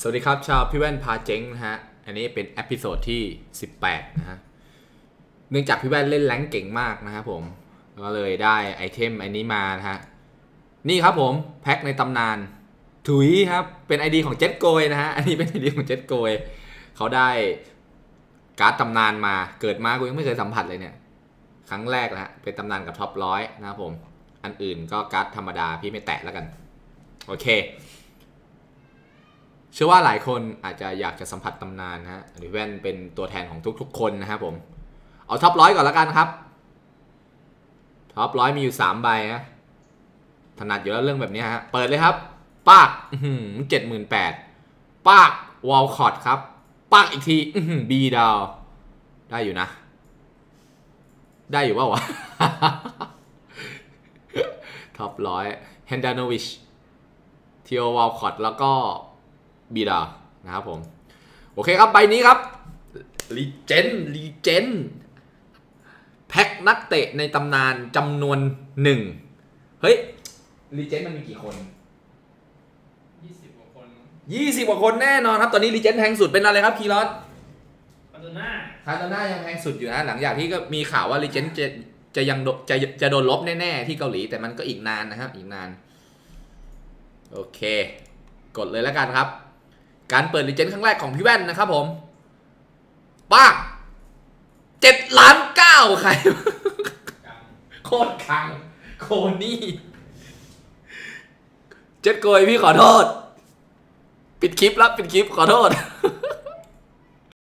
สวัสดีครับ ชาวพี่แว่นพาเจ๊งนะฮะ อันนี้เป็นเอพิโซดที่ 18 นะฮะ เนื่องจากพี่แว่นเล่นแรงเก่งมากนะครับผม ก็เลยได้ไอเทมอันนี้มานะฮะ นี่ครับผม แพ็คในตำนาน ถุยครับ เป็น ID ของเจ็ดโกยนะฮะ อันนี้เป็น ID ของเจ็ดโกย เขาได้การ์ดตำนานมา เกิดมากูยังไม่เคยสัมผัสเลยเนี่ย ครั้งแรกนะฮะ เป็นตำนานกับท็อปร้อยนะครับผม อันอื่นก็การ์ดธรรมดาพี่ไม่แตะแล้วกัน โอเค ชื่อว่าหลายคนอาจจะอยากจะสัมผัสตำนานนะฮะหรือแว่นเป็นตัวแทนของทุกๆ คนนะครับผม เอาท็อปร้อยก่อนแล้วกันครับ ท็อปร้อยมีอยู่สามใบนะ ถนัดอยู่แล้วเรื่องแบบนี้ฮะ เปิดเลยครับ ปากเจ็ดหมื่นแปดปากวอลคอตครับ ปากอีกทีบีดาว ได้อยู่นะ ได้อยู่ว่าวะ ท็อปร้อยเฮนดานวิชทีโอวอลคอตแล้วก็ บีดานะครับผม โอเคครับใบนี้ครับลีเจนลีเจนแพ็คนักเตะในตำนานจำนวนหนึ่งเฮ้ยลีเจนมันมีกี่คนยี่สิบกว่าคน20กว่าคนแน่นอนครับ ตอนนี้ลีเจนแพงสุดเป็นอะไรครับคีรอสปาโดน่าคาตาน่ายังแพงสุดอยู่นะหลังจากที่ก็มีข่าวว่าลีเจนจะจะยังโดจะจะโดนลบแน่ๆที่เกาหลีแต่มันก็อีกนานนะครับอีกนาน โอเค กดเลยแล้วกันครับ การเปิดลีเจนครั้งแรกของพี่แว่นนะครับผมป้าเจ็ดล้านเก้าใครกลางโคตรคัง โคนี่ เจ็ดโกยพี่ขอโทษ ปิดคลิปแล้วปิดคลิปขอโทษ